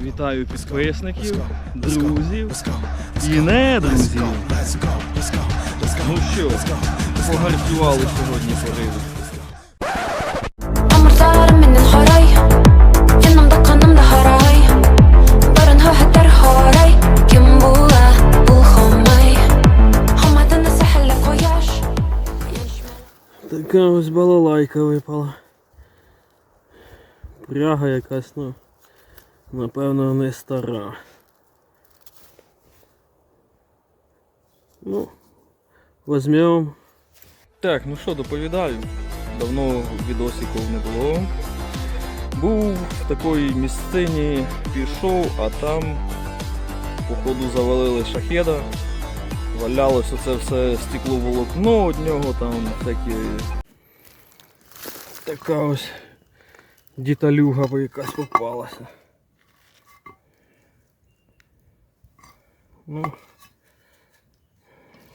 Вітаю підписників, друзів і не друзів. Ну що, погарцювали сьогодні пориви. Така ось балалайка випала. Пряга якась, ну, напевно, не стара. Ну, возьмем. Так, ну що, доповідаю. Давно відосиків не було. Був в такій місцині, пішов, а там походу завалили шахеда. Валялось оце все стекловолокно від нього, там такі. Така ось діталюга якась попалася. Ну,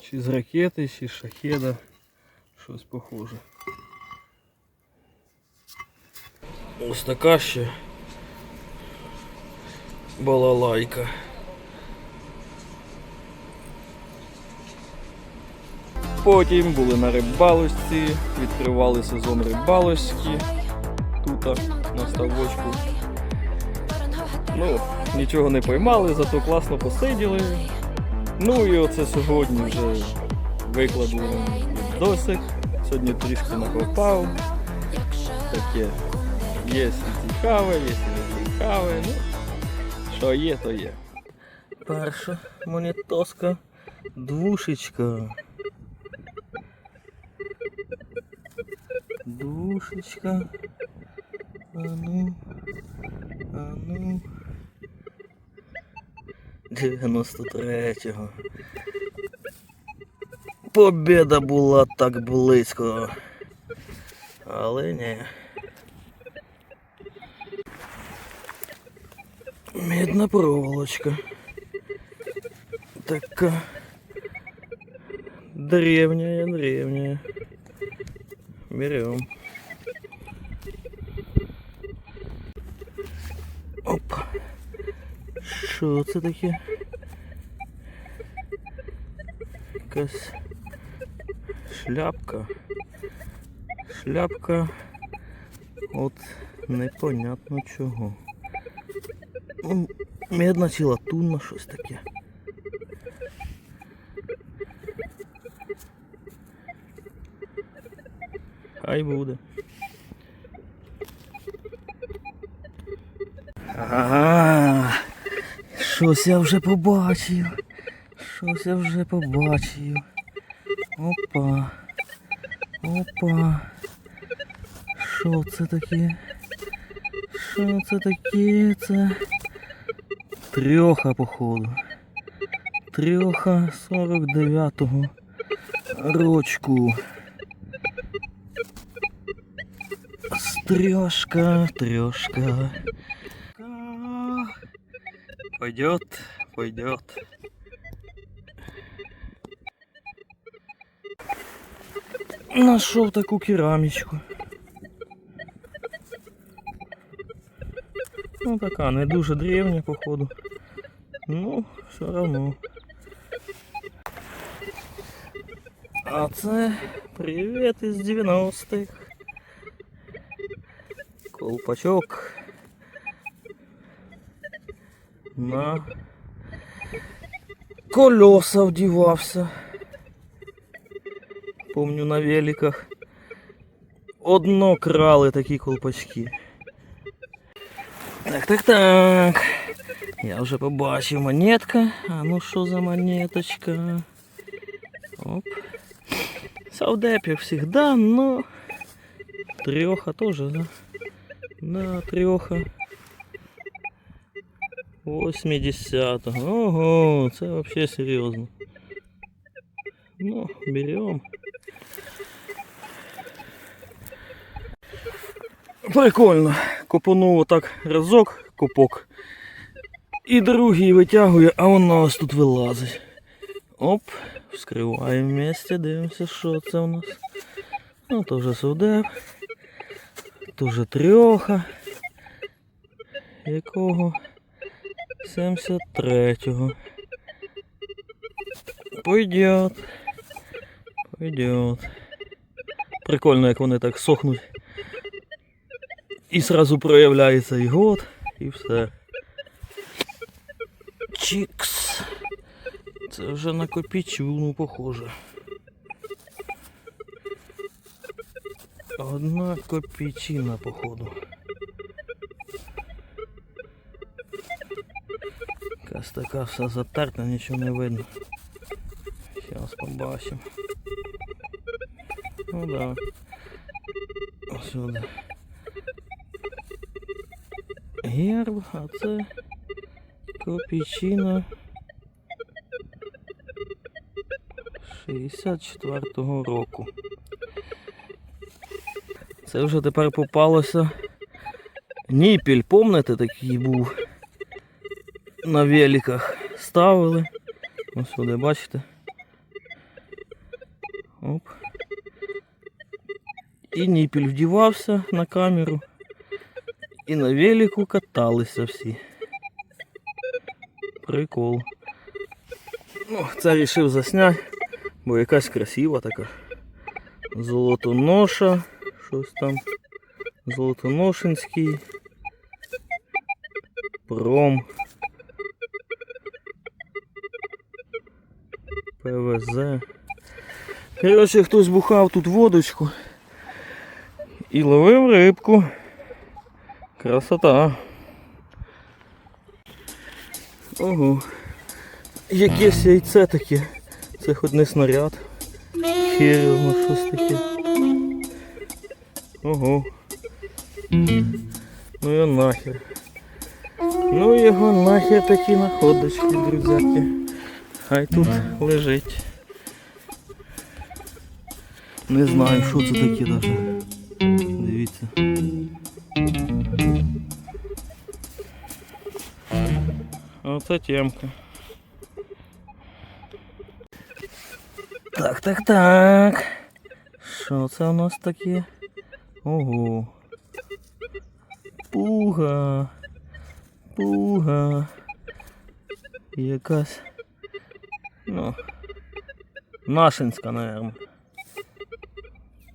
чи з ракети, чи з шахеда. Щось похоже. Ось така ще балалайка. Потім були на рибалочці, відкривали сезон рибалочки тут на ставочку. Ну, нічого не поймали, зато класно посиділи. Ну і оце сьогодні вже викладу досик. Сьогодні трішки накопав. Таке є і цікаве, є і не цікаве. Ну, що є, то є. Перша монетоска двушечка. Душечка. А ну. А ну. 93-го. Побіда була так близько. Але ні. Медна проволочка. Така древняя, древняя. Берем. Оп. Що це таке? Якась шляпка. Шляпка от непонятно чого. Ну, медна чи латунна щось таке. Хай буде. Ага. Щось я вже побачив. Щось я вже побачив. Опа. Опа. Що це таке? Що це таке? Це трьоха, походу. Трьоха 49-го рочку. Стрёшка, трёшка. Пойдет, пойдет. Нашел такую керамичку. Ну така, не дуже древня, походу. Ну, все равно. А це привіт із 90-х. Колпачок на колеса вдівався. Помню на великах. Одно крали такі колпачки. Так, так, так. Я вже побачив монетка. А ну що за монеточка? Оп. Саудеп, як всегда, но треха тоже, да? Да, треха. 80-го. Ого, це вообще серйозно. Ну, берем. Прикольно. Копанув отак разок копок. І другий витягує, а воно ось тут вилазить. Оп, вскриваємо вместе, дивимося, що це у нас. Ну, то вже судеп. То вже трьоха. Якого 73-го. Пойдет. Пойдет. Прикольно, як вони так сохнуть. І сразу проявляється і год, і все. Чікс. Це вже на копійчуну похоже. Одна копійчина, походу. Якась така вся затерта, нічого не видно. Зараз побачимо. Ну да. Сюди. Герб, а це копійчина 64-го року. Це вже тепер попалося. Ніпіль, помните, такий був. На великах ставили. Ось сюди, бачите? Оп. І ніпіль вдівався на камеру. І на велику каталися всі. Прикол. Ну, це рішив засняти, бо якась красива така. Золотоноша, щось там. Золотоношинський. Пром. ПВЗ. Коротше, хтось бухав тут водочку і ловив рибку. Красота. Ого. Якесь яйце таке. Це хоч не снаряд. Херно щось таке. Ого. Ну його нахер. Ну його нахер такі находочки, друзяки. Хай тут лежить. Не знаю, що це таке даже. Дивіться. Оце темка. Так, так, так. Що це у нас таке? Ого. Пуга. Пуга. Якась. Ну. Нашинська, наверное.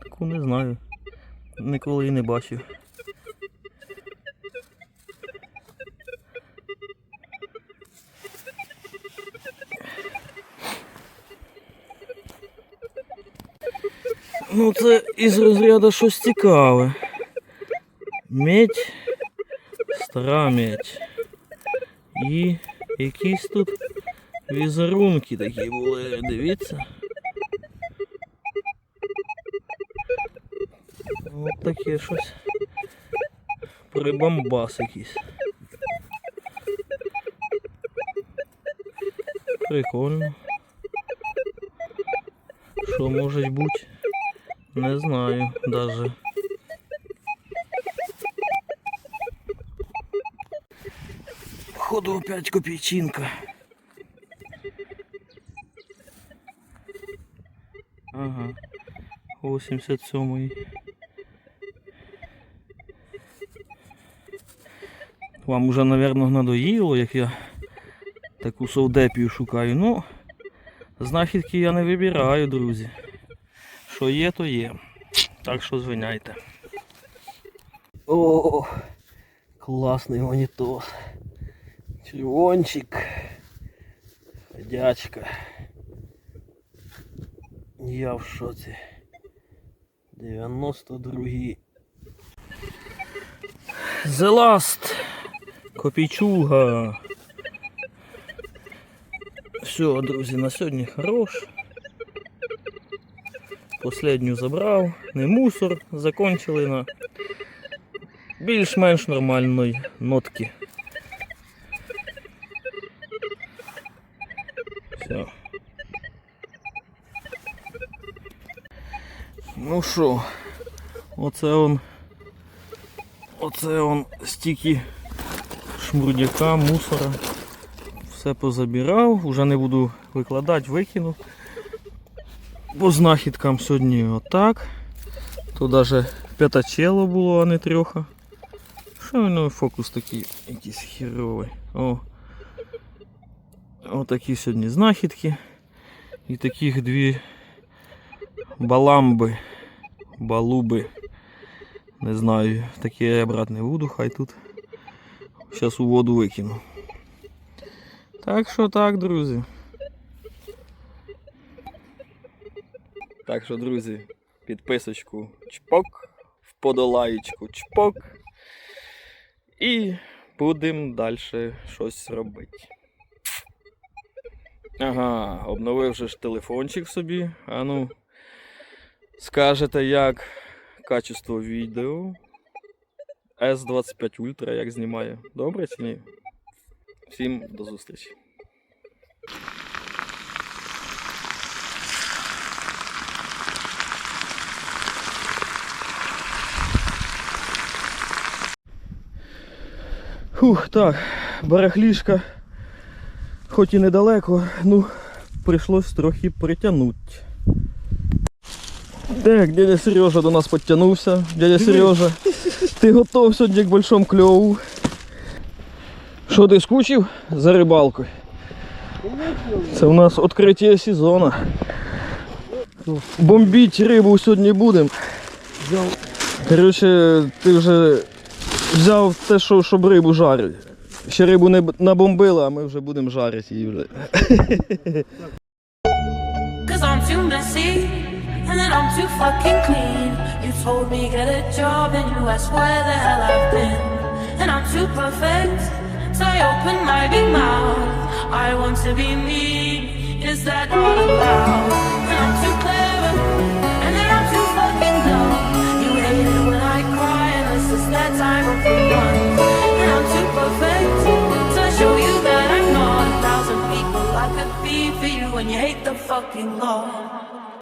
Таку не знаю. Ніколи її не бачив. Ну це із розряду щось цікаве. Медь, стара медь. І якісь тут візерунки такі були, дивіться. От таке щось. Прибамбас якийсь. Прикольно. Що може бути? Не знаю даже. Походу опять копійчинка. 87 Вам уже, наверное, надоїло, як я таку совдепію шукаю. Ну, знахідки я не вибираю, друзі. Що є, то є. Так що звиняйте. О, класний монітор. Червончик. Дячка. Я в шоці. 92-й. The Last. Копійчуга. Все, друзі, на сьогодні хорош. Последню забрав, не мусор, закончили на більш-менш нормальної нотки. Все. Ну що, оце он. Оце он стільки шмурдяка, мусора. Все позабирав, вже не буду викладати, викину. По знахідкам сьогодні отак. Тут навіть п'ятачело було, а не трьоха. Що воно фокус такий якийсь херовий. О, Отакі сьогодні знахідки. І таких дві баламби, балуби. Не знаю, такі я брати не буду, хай тут. Зараз у воду викину. Так що так, друзі. Так що, друзі, підписочку чпок, вподолаєчку чпок. І будемо далі щось робити. Ага, обновив же ж телефончик собі. А ну, скажете, як качество відео. S25 Ultra як знімає. Добре чи ні? Всім до зустрічі. Фух, так, барахлішка, хоч і недалеко, ну, прийшлось трохи притягнути. Так, дядя Сережа до нас підтягнувся. Дядя Сережа, ти готов сьогодні к большому кльову. Що ти скучив за рибалкою? Це у нас відкриття сезону. Бомбіть рибу сьогодні будемо. Коротше, ти вже взяв те, що, щоб рибу жарити. Ще рибу не набомбили, а ми вже будемо жарити її вже. And then I'm too fucking clean. You told me get a job and you asked where the hell I've been. And I'm too perfect, so I open my big mouth. I want to be me, is that all allowed? And I'm too clever and then I'm too fucking dumb. You hate it when I cry and it's just that time of the month. And I'm too perfect show you that I'm not a thousand people I could be for you when you hate the fucking law.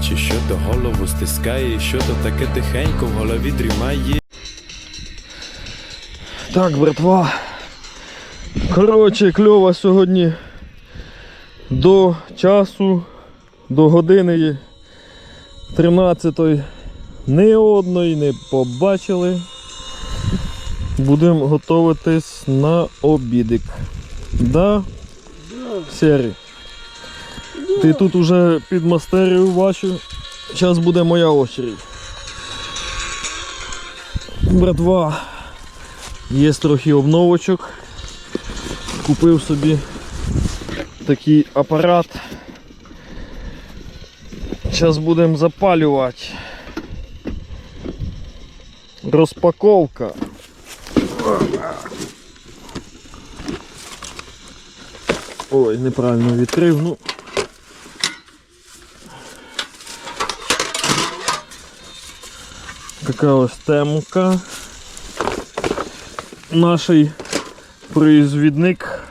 Наче що то голову стискає, що то таке тихенько в голові дрімає. Так, братва. Коротше, кльово сьогодні до часу, до години 13-ї ні одної не побачили. Будемо готуватись на обідик. Да? Сері. Ти тут уже підмастерив бачу. Зараз буде моя очередь. Братва, Є трохи обновочок. Купив собі такий апарат. Зараз будемо запалювати. Розпаковка. Ой, неправильно відкрив. Ну. Така ось темка наш произвідник.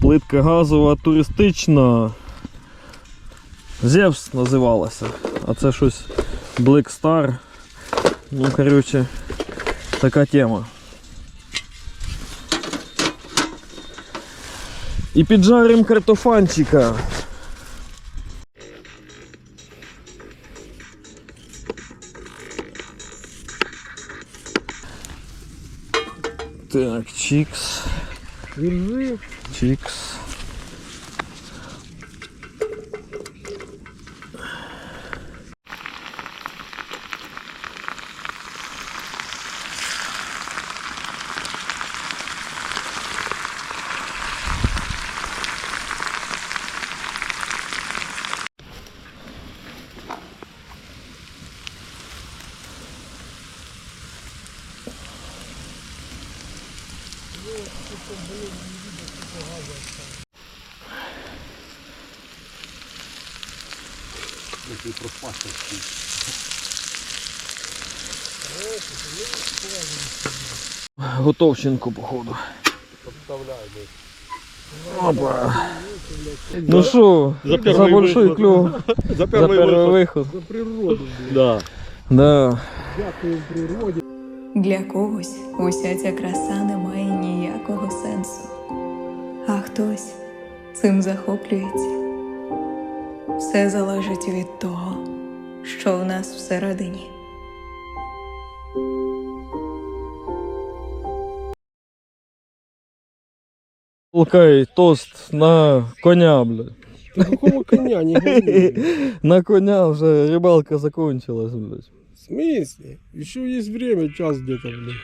Плитка газова туристична. Зевс називалася. А це щось Black Star. Ну, коротше, Така тема. І піджарим картофанчика. Так, чикс. Чикс. Готовченко, походу. Опа. Ну що, за, первый большой выход. клюв, За за первый перший выход. виход. За природу. Да. Да. Дякую природі. Для когось уся ця краса не має ніякого сенсу, а хтось цим захоплюється. Все залежить від того, що в нас всередині. Толкай тост на коня, блядь. Какого коня не говори. На коня вже рибалка закончилась, блядь. В смысле? Еще есть время, час где-то, блин.